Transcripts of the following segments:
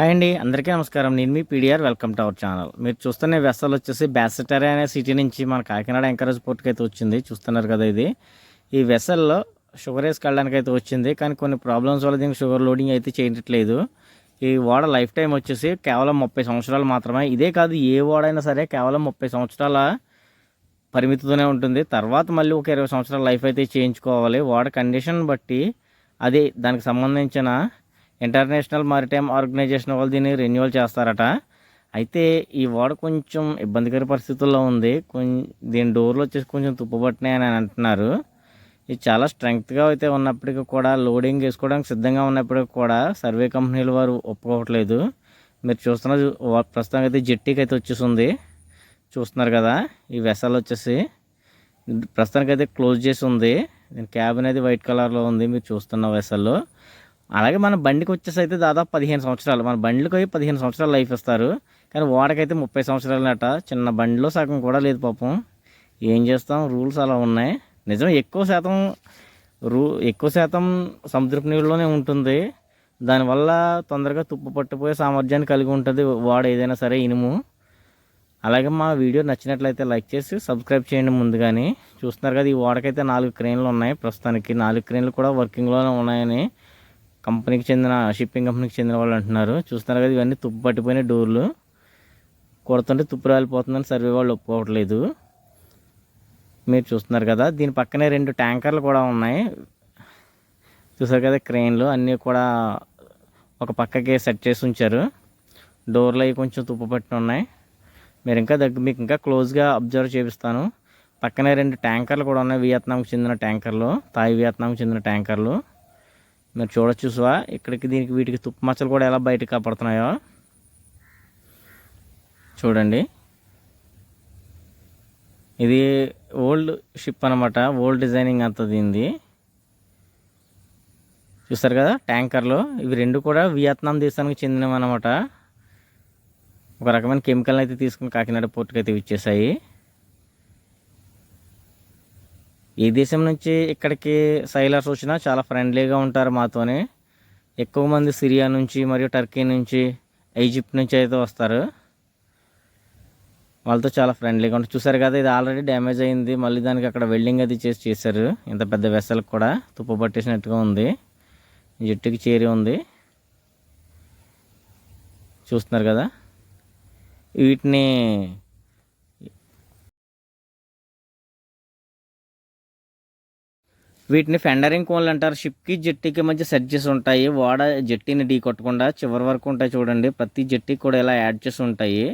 Hi అండి అందరికీ నమస్కారం. నేను మీ PDR welcome to our channel. మీరు చూస్తున్న వెస్సల్ వచ్చేసి బ్యాసటరీ అనే సిటీ నుంచి మన కాకినాడ ఎంకరేజ్ పోర్ట్కి అయితే వచ్చింది. చూస్తున్నారు కదా ఇది. ఈ వెసల్లో షుగర్ వేసుకెళ్ళడానికి అయితే వచ్చింది. కానీ కొన్ని ప్రాబ్లమ్స్ వల్ల దీనికి షుగర్ లోడింగ్ అయితే చేయట్లేదు ఈ ఓడ లైఫ్ టైం వచ్చేసి కేవలం ముప్పై సంవత్సరాలు మాత్రమే. ఇదే కాదు ఏ ఓడైనా సరే కేవలం ముప్పై సంవత్సరాల పరిమితితోనే ఉంటుంది. తర్వాత మళ్ళీ ఒక ఇరవై సంవత్సరాల లైఫ్ అయితే చేయించుకోవాలి. ఓడ కండిషన్ బట్టి అది దానికి సంబంధించిన ఇంటర్నేషనల్ మారిటైమ్ ఆర్గనైజేషన్ వాళ్ళు దీన్ని రెన్యువల్ చేస్తారట. అయితే ఈ ఓడ కొంచెం ఇబ్బందికర పరిస్థితుల్లో ఉంది. కొంచెం దీని డోర్లు వచ్చేసి కొంచెం తుప్పుపట్టినాయి అని అంటున్నారు. ఇది చాలా స్ట్రెంగ్త్గా అయితే ఉన్నప్పటికీ కూడా లోడింగ్ వేసుకోవడానికి సిద్ధంగా ఉన్నప్పటికీ కూడా సర్వే కంపెనీల వారు ఒప్పుకోవట్లేదు. మీరు చూస్తున్న ప్రస్తుతం అయితే జెట్టీకి అయితే వచ్చేసింది. చూస్తున్నారు కదా ఈ వెసల్ వచ్చేసి ప్రస్తుతానికి అయితే క్లోజ్ చేసి ఉంది. క్యాబ్ క్యాబిన్ అయితే వైట్ కలర్లో ఉంది. మీరు చూస్తున్న వెసల్లో అలాగే మన బండికి వచ్చేసి అయితే దాదాపు పదిహేను సంవత్సరాలు. మన బండ్లకు అయి పదిహేను సంవత్సరాలు లైఫ్ ఇస్తారు. కానీ ఓడకైతే ముప్పై సంవత్సరాలట చిన్న బండిలో సగం కూడా లేదు పాపం. ఏం చేస్తాం? రూల్స్ అలా ఉన్నాయి. నిజం ఎక్కువ శాతం రూ ఎక్కువ శాతం సముద్రపు నీళ్ళలోనే ఉంటుంది. దానివల్ల తొందరగా తుప్పు పట్టిపోయే సామర్థ్యాన్ని కలిగి ఉంటుంది వాడ ఏదైనా సరే ఇనుము. అలాగే మా వీడియో నచ్చినట్లయితే లైక్ చేసి సబ్స్క్రైబ్ చేయండి ముందుగానే. చూస్తున్నారు కదా ఈ ఓడకైతే నాలుగు క్రేన్లు ఉన్నాయి. ప్రస్తుతానికి నాలుగు క్రేన్లు కూడా వర్కింగ్లోనే ఉన్నాయని. కంపెనీకి చెందిన షిప్పింగ్ కంపెనీకి చెందిన వాళ్ళు అంటున్నారు. చూస్తున్నారు కదా ఇవన్నీ తుప్పు పట్టిపోయిన డోర్లు. కొడుతుంటే తుప్పు రాలిపోతుందని సర్వే వాళ్ళు ఒప్పుకోవట్లేదు. మీరు చూస్తున్నారు కదా దీని పక్కనే రెండు ట్యాంకర్లు కూడా ఉన్నాయి. చూసారు కదా క్రెయిన్లు అన్నీ కూడా ఒక పక్కకి సెట్ చేసి ఉంచారు. డోర్లు అవి కొంచెం తుప్పు పట్టిన ఉన్నాయి. మీరు ఇంకా దగ్గర మీకు ఇంకా క్లోజ్గా అబ్జర్వ్ చేపిస్తాను. పక్కనే రెండు ట్యాంకర్లు కూడా ఉన్నాయి వియత్నాంకి చెందిన ట్యాంకర్లు తాయి వియత్నాంకి చెందిన ట్యాంకర్లు. మీరు చూడొచ్చు సో ఇక్కడికి దీనికి వీటికి తుప్పు మచ్చలు కూడా ఎలా బయటకు కాపాడుతున్నాయో? చూడండి. ఇది ఓల్డ్ షిప్ అనమాట ఓల్డ్ డిజైనింగ్ అంత దీనిది. చూస్తారు కదా? ట్యాంకర్లు. ఇవి రెండు కూడా వియత్నాం దేశానికి చెందినవి అనమాట ఒక రకమైన కెమికల్ అయితే తీసుకుని కాకినాడ పోర్టుకి అయితే ఇచ్చేసాయి ఏ దేశం నుంచి ఇక్కడికి సైలర్స్ వచ్చినా చాలా ఫ్రెండ్లీగా ఉంటారు మాతోనే. ఎక్కువ మంది సిరియా నుంచి మరియు టర్కీ నుంచి ఈజిప్ట్ నుంచి అయితే వస్తారు. వాళ్ళతో చాలా ఫ్రెండ్లీగా ఉంటుంది చూసారు కదా ఇది ఆల్రెడీ డ్యామేజ్ అయింది. మళ్ళీ దానికి అక్కడ వెల్డింగ్ అది చేసి చేశారు. ఇంత పెద్ద వెసలకు కూడా తుప్పు పట్టేసినట్టుగా ఉంది. జట్టుకి చేరి ఉంది. చూస్తున్నారు కదా. వీటిని వీటిని ఫెండరింగ్ కోన్లు అంటారు. షిప్కి జెట్టీకి మధ్య సెడ్జెస్ ఉంటాయి. వాడ జెట్టీని ఢీ కొట్టకుండా చివరి వరకు ఉంటాయి చూడండి. ప్రతి జెట్టీకి కూడా ఇలా యాడ్ చేసి ఉంటాయి.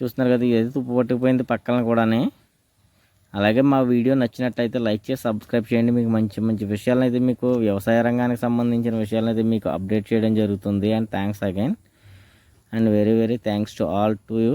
చూస్తున్నారు కదా ఏది తుప్పు పట్టుకుపోయింది పక్కన కూడాని. అలాగే మా వీడియో నచ్చినట్టయితే లైక్ చేసి సబ్స్క్రైబ్ చేయండి. మీకు మంచి మంచి విషయాలను అయితే మీకు వ్యవసాయ రంగానికి సంబంధించిన విషయాలను అయితే మీకు అప్డేట్ చేయడం జరుగుతుంది. And thanks again and very very thanks to all to you